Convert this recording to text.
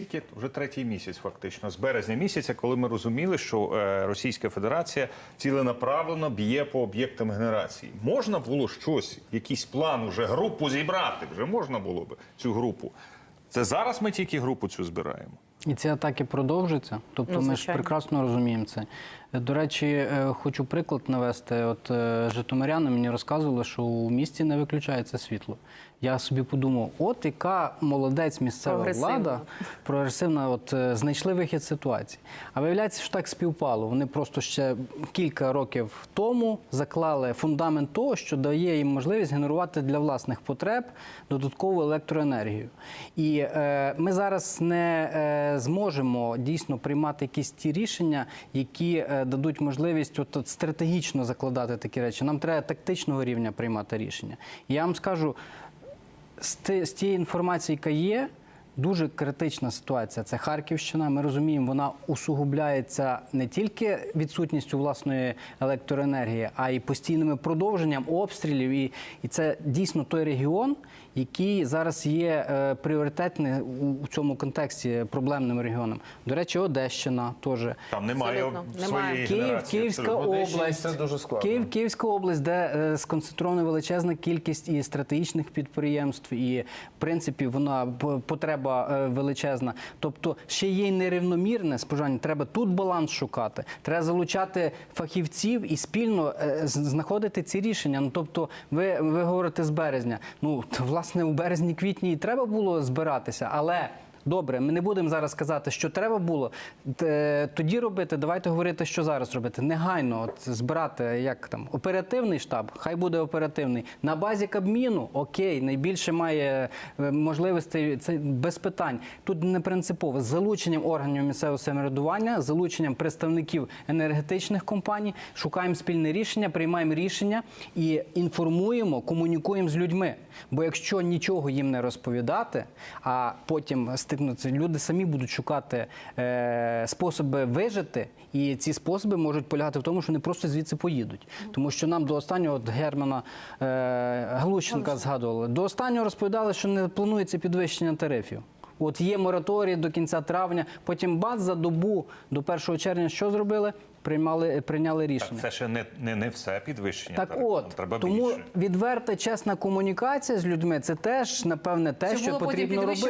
Тільки вже третій місяць, фактично, з березня місяця, коли ми розуміли, що е, Російська Федерація ціленаправлено б'є по об'єктам генерації. Можна було щось, якийсь план, уже групу зібрати. Вже можна було б цю групу. Це зараз ми тільки групу цю збираємо. І ці атаки продовжуються. Тобто, Ну, ми ж прекрасно розуміємо це. Е, До речі, е, хочу приклад навести. От е, житомиряни мені розказували, що у місті не виключається світло. Я собі подумав, от яка молодець місцева Прогресивна. влада, прогресивна, от знайшли вихід ситуації. А виявляється, що так співпало. Вони просто ще кілька років тому заклали фундамент того, що дає їм можливість генерувати для власних потреб додаткову електроенергію. І е, ми зараз не е, зможемо дійсно приймати якісь ті рішення, які е, дадуть можливість от, от стратегічно закладати такі речі. Нам треба тактичного рівня приймати рішення. Я вам скажу, з, з тієї інформації, яка є, дуже критична ситуація. Це Харківщина. Ми розуміємо, вона усугубляється не тільки відсутністю власної електроенергії, а й постійними продовженням обстрілів. І, і це дійсно той регіон, який зараз є е, пріоритетний у, у цьому контексті проблемним регіоном. До речі, Одещина теж. Там немає Абсолютно. своєї Київ, генерації. Київська абсолютно. Область. це дуже складно. Київ, Київська область, де е, сконцентрована величезна кількість і стратегічних підприємств, і в принципі вона п- потреба е, величезна. Тобто ще є й нерівномірне споживання. Треба тут баланс шукати. Треба залучати фахівців і спільно е, знаходити ці рішення. Ну тобто, ви, ви говорите з березня. Ну власне у березні-квітні і треба було збиратися, але. Добре, ми не будемо зараз казати, що треба було тоді робити. Давайте говорити, що зараз робити. Негайно от збирати як там оперативний штаб, хай буде оперативний на базі Кабміну. Окей, найбільше має е, можливостей. Це без питань. Тут не принципово з залученням органів місцевого самоврядування, залученням представників енергетичних компаній. Шукаємо спільне рішення, приймаємо рішення і інформуємо, комунікуємо з людьми. Бо якщо нічого їм не розповідати, а потім стикнуться, люди самі будуть шукати е, способи вижити, і ці способи можуть полягати в тому, що вони просто звідси поїдуть. Тому що нам до останнього от Германа е, Глущенка згадували. До останнього розповідали, що не планується підвищення тарифів. От є мораторій до кінця травня, потім бац за добу до 1 червня що зробили? Приймали, прийняли Так, рішення. це ще не, не, не все підвищення. Так тарифу. от, Нам треба тому більше. відверта чесна комунікація з людьми це теж, напевне, те, Щоб що потрібно робити.